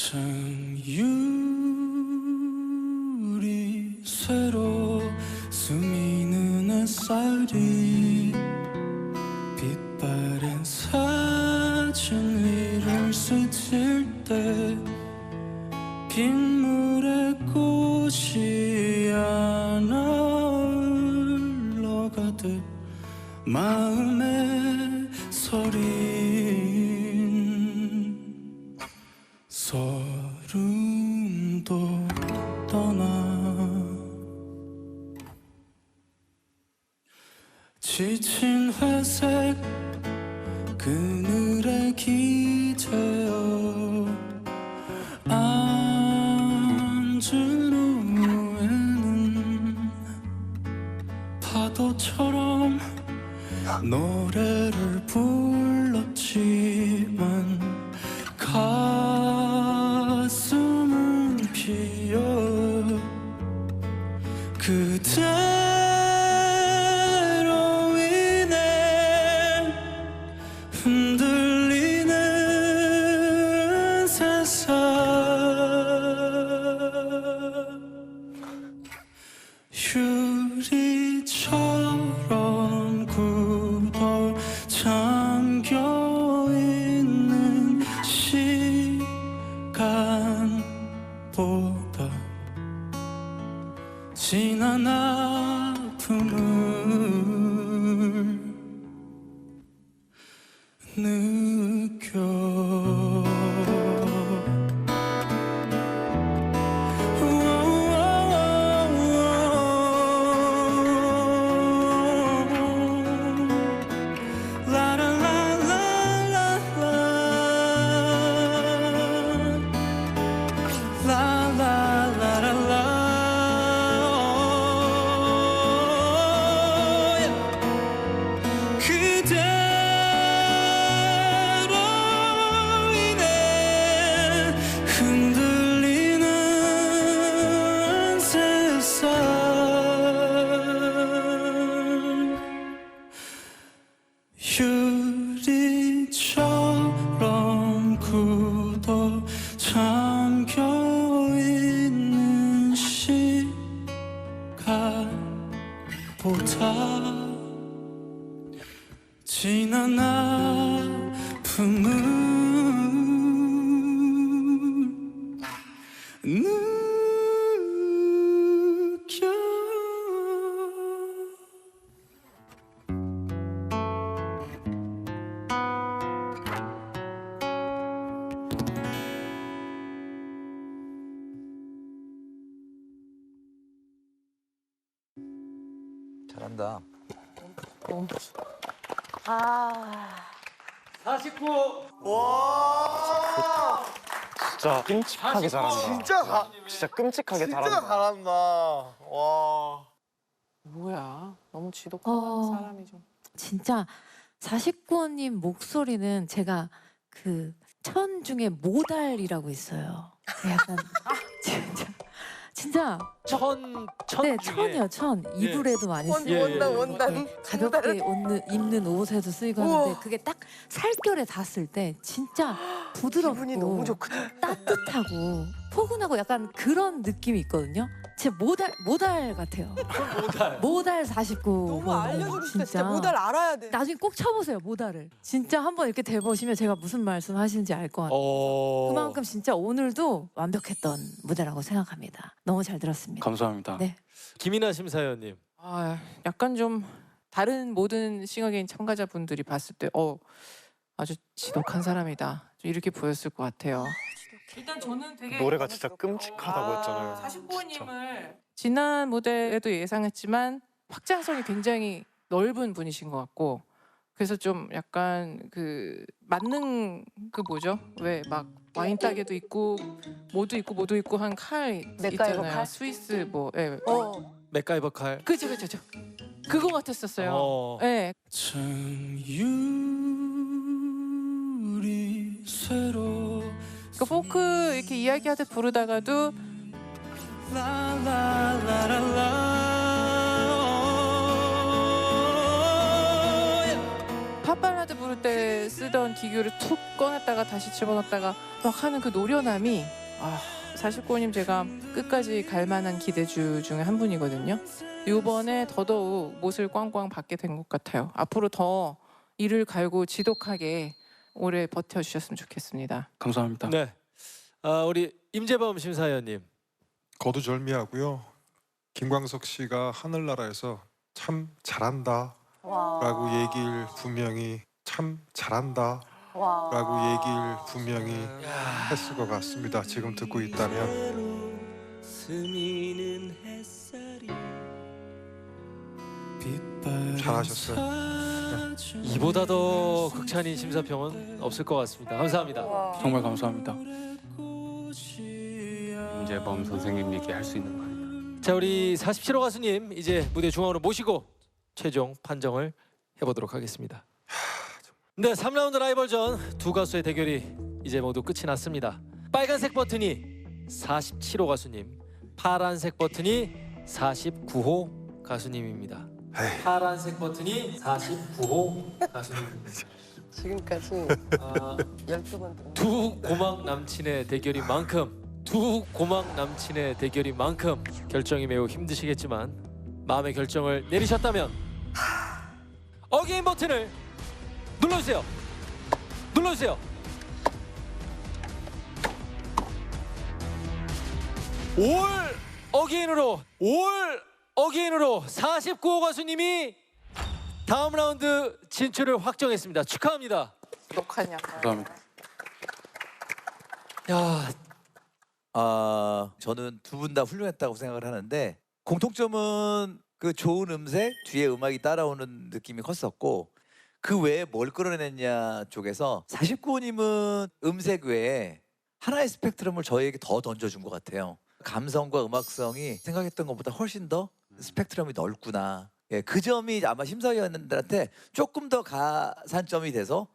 창 유리 새로 스미는 햇살이 노 느 진짜 끔찍하게 잘한다. 진짜 가, 진짜 끔찍하게 진짜 잘한다. 잘한다. 와. 뭐야? 너무 지독한 어. 사람이죠. 진짜 49호님 목소리는 제가 그 천 중에 모달이라고 있어요. 그 약간 진짜 진짜 천, 천 네 중에. 천이요 천 이불에도 많이 원, 쓰고 예, 원단, 예. 원단. 이렇게 가볍게 옷는, 입는 옷에도 쓰이고. 하는데 그게 딱 살결에 닿았을 때 진짜 부드럽고 기분이 너무 좋거든. 따뜻하고 포근하고 약간 그런 느낌이 있거든요. 제 모달 모달 같아요. 모달. 모달 49. 너무 알려주고 싶다. 진짜 모달 알아야 돼. 나중에 꼭 쳐보세요 모달을. 진짜 한번 이렇게 대보시면 제가 무슨 말씀하시는지 알 것 같아요. 어. 그만큼 진짜 오늘도 완벽했던 무대라고 생각합니다. 너무 잘 들었습니다. 감사합니다. 네. 김이나 심사위원님. 아, 약간 좀 다른 모든 싱어게인 참가자분들이 봤을 때, 어, 아주 지독한 사람이다. 좀 이렇게 보였을 것 같아요. 일단 저는 되게 노래가 진짜 끔찍하다고 했잖아요. 아, 49호님을 지난 무대에도 예상했지만 확장성이 굉장히 넓은 분이신 것 같고 그래서 좀 약간 그 맞는 그 뭐죠? 왜 막 와인 따개도 있고 뭐도 있고 뭐도 있고 한 칼 맥가이버 있잖아요. 칼? 스위스 뭐 예. 어. 맥가이버 칼. 그죠 그죠 그죠. 그거 같았었어요. 어. 예. 창유 리 새로 그 포크 이렇게 이야기하듯 부르다가도 라라라라라 팝발라드 부를 때 쓰던 기교를 툭 꺼냈다가 다시 집어넣었다가 막 하는 그 노련함이 아 49님 제가 끝까지 갈 만한 기대주 중에 한 분이거든요. 이번에 더더욱 못을 꽝꽝 받게 된 것 같아요. 앞으로 더 이를 갈고 지독하게 오래 버텨주셨으면 좋겠습니다. 감사합니다. 네. 아, 우리 임재범 심사위원님. 거두절미하고요. 김광석 씨가 하늘나라에서 참 잘한다 라고 와. 얘기를 분명히 참 잘한다 라고 와. 얘기를 분명히 했을 것 같습니다. 지금 듣고 있다면 잘하셨어요. 이보다 더 극찬인 심사평은 없을 것 같습니다. 감사합니다. 와. 정말 감사합니다. 임재범 선생님 얘기 할 수 있는 거 아닌가? 자, 우리 47호 가수님 이제 무대 중앙으로 모시고 최종 판정을 해보도록 하겠습니다. 네, 3라운드 라이벌전 두 가수의 대결이 이제 모두 끝이 났습니다. 빨간색 버튼이 47호 가수님, 파란색 버튼이 49호 가수님입니다. 파란색 버튼이 49호 가수님입니다. 지금까지 아, 12번 동두 고막 남친의 대결인 만큼 두 고막 남친의 대결인 만큼 결정이 매우 힘드시겠지만 마음의 결정을 내리셨다면 어게인 버튼을 눌러주세요. 눌러주세요. 올 어게인으로 올 어게인으로 49호 가수님이 다음 라운드 진출을 확정했습니다 축하합니다 독하냐? 감사합니다. 야, 아 저는 두 분 다 훌륭했다고 생각을 하는데 공통점은 그 좋은 음색 뒤에 음악이 따라오는 느낌이 컸었고 그 외에 뭘 끌어냈냐 쪽에서 49호님은 음색 외에 하나의 스펙트럼을 저희에게 더 던져준 것 같아요. 감성과 음악성이 생각했던 것보다 훨씬 더 스펙트럼이 넓구나. 예, 그 점이 아마 심사위원들한테 조금 더 가산점이 돼서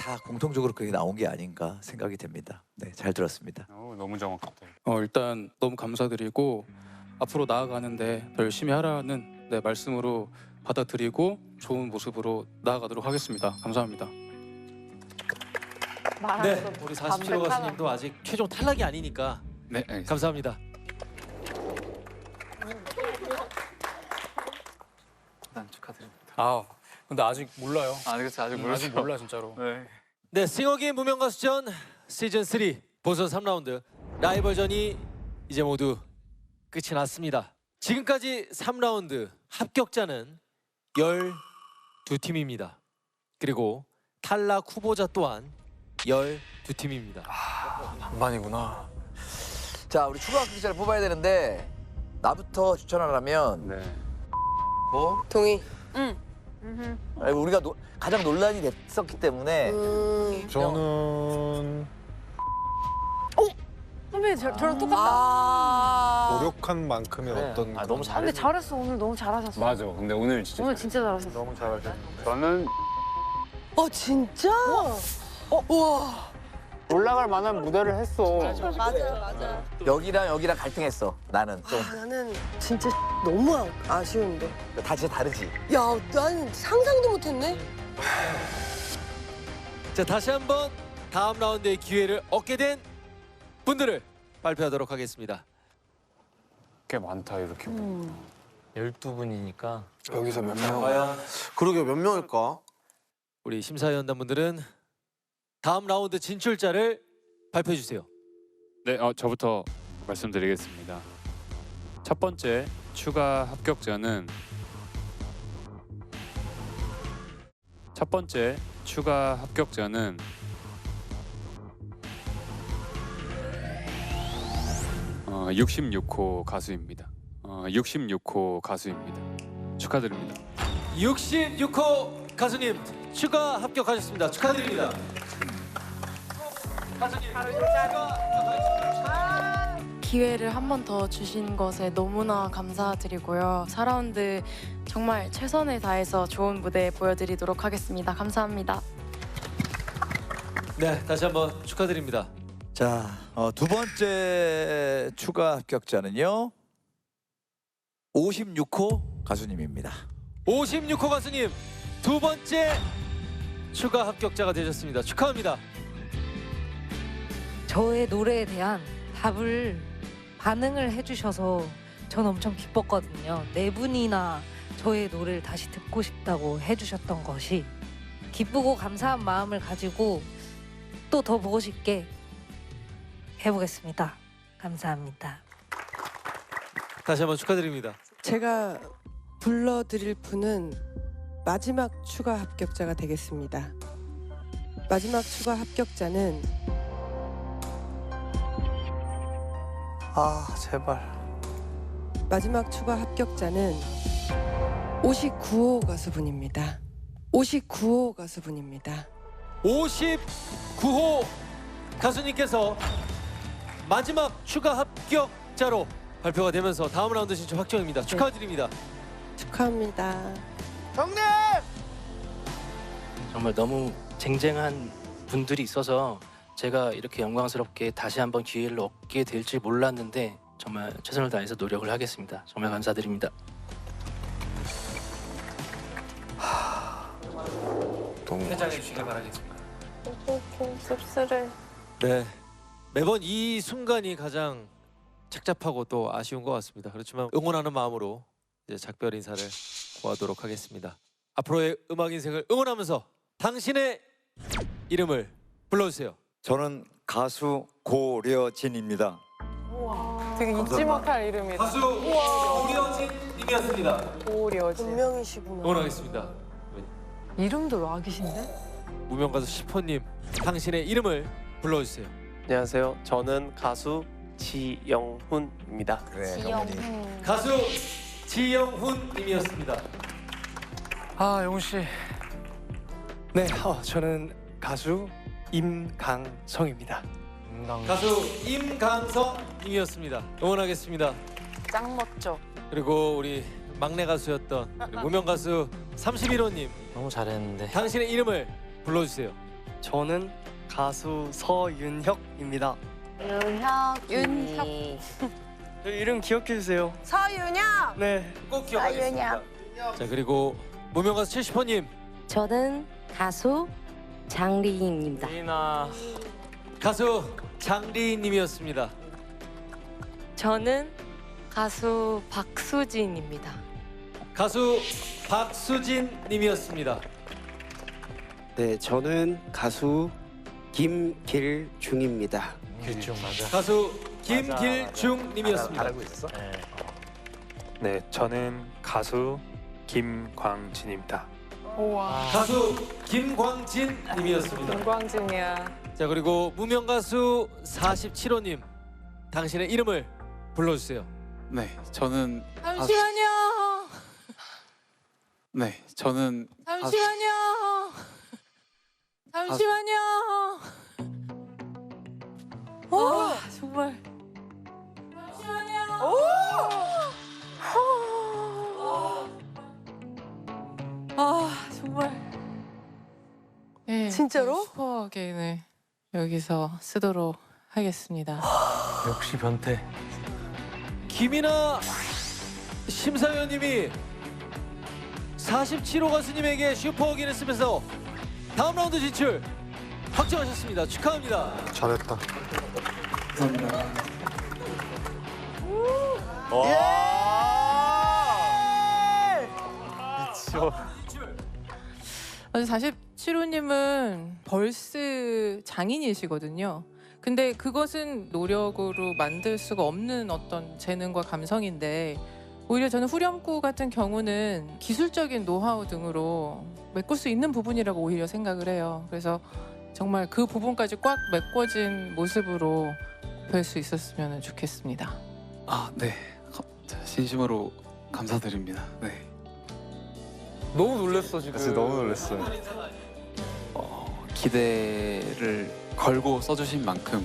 다 공통적으로 그렇게 나온 게 아닌가 생각이 됩니다. 네, 잘 들었습니다. 어, 너무 정확했다. 어, 일단 너무 감사드리고 앞으로 나아가는데 더 열심히 하라는 네, 말씀으로 받아들이고 좋은 모습으로 나아가도록 하겠습니다. 감사합니다. 네, 우리 47호 가수님도 아직 최종 탈락이 아니니까 네, 알겠습니다. 감사합니다. 일단 축하드립니다. 아, 근데 아직 몰라요. 아, 그렇지 아직 음, 아직 몰라 진짜로. 네. 네, 싱어게임 무명 가수전 시즌 3 본선 3라운드 라이벌전이 이제 모두 끝이 났습니다. 지금까지 3라운드 합격자는 12팀입니다. 그리고 탈락 후보자 또한 12팀입니다. 반반이구나. 자, 우리 추가 합격자를 뽑아야 되는데 나부터 추천하라면 네. 뭐 동의. 아니, 우리가 노- 가장 논란이 됐었기 때문에 음. 저는 선배님 저, 저랑 똑같다. 아. 노력한 만큼의 어떤 아, 너무 아, 근데 잘했어. 잘했어 오늘 너무 잘하셨어. 맞아. 근데 오늘 진짜 오늘 진짜 잘하셨어. 너무 잘하셨어요. 저는 어 진짜? 어 와. 올라갈 만한 무대를 했어. 맞아 맞아. 여기랑 여기랑 갈등했어. 나는 좀. 아 나는 진짜 너무 아- 아쉬운데. 다 진짜 다르지. 야, 난 상상도 못했네. 자, 다시 한번 다음 라운드의 기회를 얻게 된 분들을 발표하도록 하겠습니다. 꽤 많다 이렇게. 음. 12분이니까. 여기서 몇 명? 과연 그러게 몇 명일까? 우리 심사위원단분들은 다음 라운드 진출자를 발표해 주세요. 네, 어, 저부터 말씀드리겠습니다. 첫 번째 추가 합격자는 첫 번째 추가 합격자는 어, 66호 가수입니다. 어, 66호 가수입니다. 축하드립니다. 66호 가수님 추가 합격하셨습니다. 축하드립니다. 기회를 한 번 더 주신 것에 너무나 감사드리고요. 4라운드 정말 최선을 다해서 좋은 무대 보여드리도록 하겠습니다. 감사합니다. 네, 다시 한번 축하드립니다. 자, 어, 두 번째 추가 합격자는요. 56호 가수님입니다. 56호 가수님 두 번째 추가 합격자가 되셨습니다. 축하합니다. 저의 노래에 대한 답을 반응을 해주셔서 전 엄청 기뻤거든요. 네 분이나 저의 노래를 다시 듣고 싶다고 해주셨던 것이 기쁘고 감사한 마음을 가지고 또 더 보고 싶게 해보겠습니다. 감사합니다. 다시 한번 축하드립니다. 제가 불러드릴 분은 마지막 추가 합격자가 되겠습니다. 마지막 추가 합격자는 아 제발. 마지막 추가 합격자는 59호 가수분입니다. 59호 가수분입니다. 59호 가수님께서 마지막 추가 합격자로 발표가 되면서 다음 라운드 진출 확정입니다. 축하드립니다. 축하합니다. 정말 너무 쟁쟁한 분들이 있어서 제가 이렇게 영광스럽게 다시 한번 기회를 얻게 될지 몰랐는데 정말 최선을 다해서 노력을 하겠습니다. 정말 감사드립니다. 너무 회장해 주시길 바라겠습니다. 씁쓸해. 네. 매번 이 순간이 가장 착잡하고 또 아쉬운 것 같습니다. 그렇지만 응원하는 마음으로 이제 작별 인사를 고하도록 하겠습니다. 앞으로의 음악 인생을 응원하면서 당신의 이름을 불러주세요. 저는 가수 고려진입니다. 되게 잊지 못할 이름이다. 가수 오리어진 님이었습니다. 오리어진. 분명이시구나. 응원하겠습니다. 이름도 락이신데? 무명 가수 시포님 당신의 이름을 불러주세요. 안녕하세요. 저는 가수 지영훈입니다. 그래 지영훈. 가수 지영훈 님이었습니다. 아 영훈 씨. 네, 어, 저는 가수 임강성입니다. 가수 임강성 님이었습니다. 응원하겠습니다. 짱 멋져. 그리고 우리 막내 가수였던 우리 무명 가수 31호님 너무 잘했는데. 당신의 이름을 불러주세요. 저는 가수 서윤혁입니다. 윤혁. 윤혁. 저 이름 기억해 주세요. 서윤영. 네. 꼭 기억하겠습니다. 자 그리고 무명 가수 70호님 저는 가수 장리인입니다. 이나 가수 장리님이었습니다. 저는 가수 박수진입니다. 가수 박수진 님이었습니다. 네, 저는 가수 김길중입니다. 길중 맞아. 가수 김길중 님이었습니다. 있었어? 네. 네, 저는 가수 김광진입니다. 우와. 가수 김광진 님이었습니다. 김광진이야. 자 그리고 무명 가수 47호님 당신의 이름을 불러주세요. 네, 저는 잠시만요. 네, 저는 가수- 잠시만요. 잠시만요. 와 정말. 아 정말. 네, 진짜로? 슈퍼게인을 여기서 쓰도록 하겠습니다. 역시 변태. 김이나 심사위원님이 47호 가수님에게 슈퍼어기를 쓰면서 다음 라운드 진출 확정하셨습니다. 축하합니다. 잘했다. 아니, 사실 칠호님은 벌스 장인이시거든요. 근데 그것은 노력으로 만들 수가 없는 어떤 재능과 감성인데 오히려 저는 후렴구 같은 경우는 기술적인 노하우 등으로 메꿀 수 있는 부분이라고 오히려 생각을 해요. 그래서 정말 그 부분까지 꽉 메꿔진 모습으로 뵐 수 있었으면 좋겠습니다. 아, 네. 진심으로 감사드립니다. 네. 너무 놀랐어 지금. 진짜 너무 놀랐어요. 어, 기대를 걸고 써주신 만큼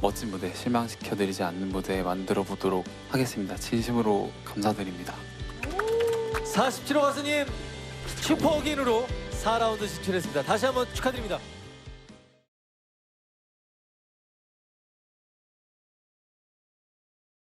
멋진 무대 실망시켜드리지 않는 무대 만들어 보도록 하겠습니다. 진심으로 감사드립니다. 47호 가수님 슈퍼어기인으로 4라운드 진출했습니다. 다시 한번 축하드립니다.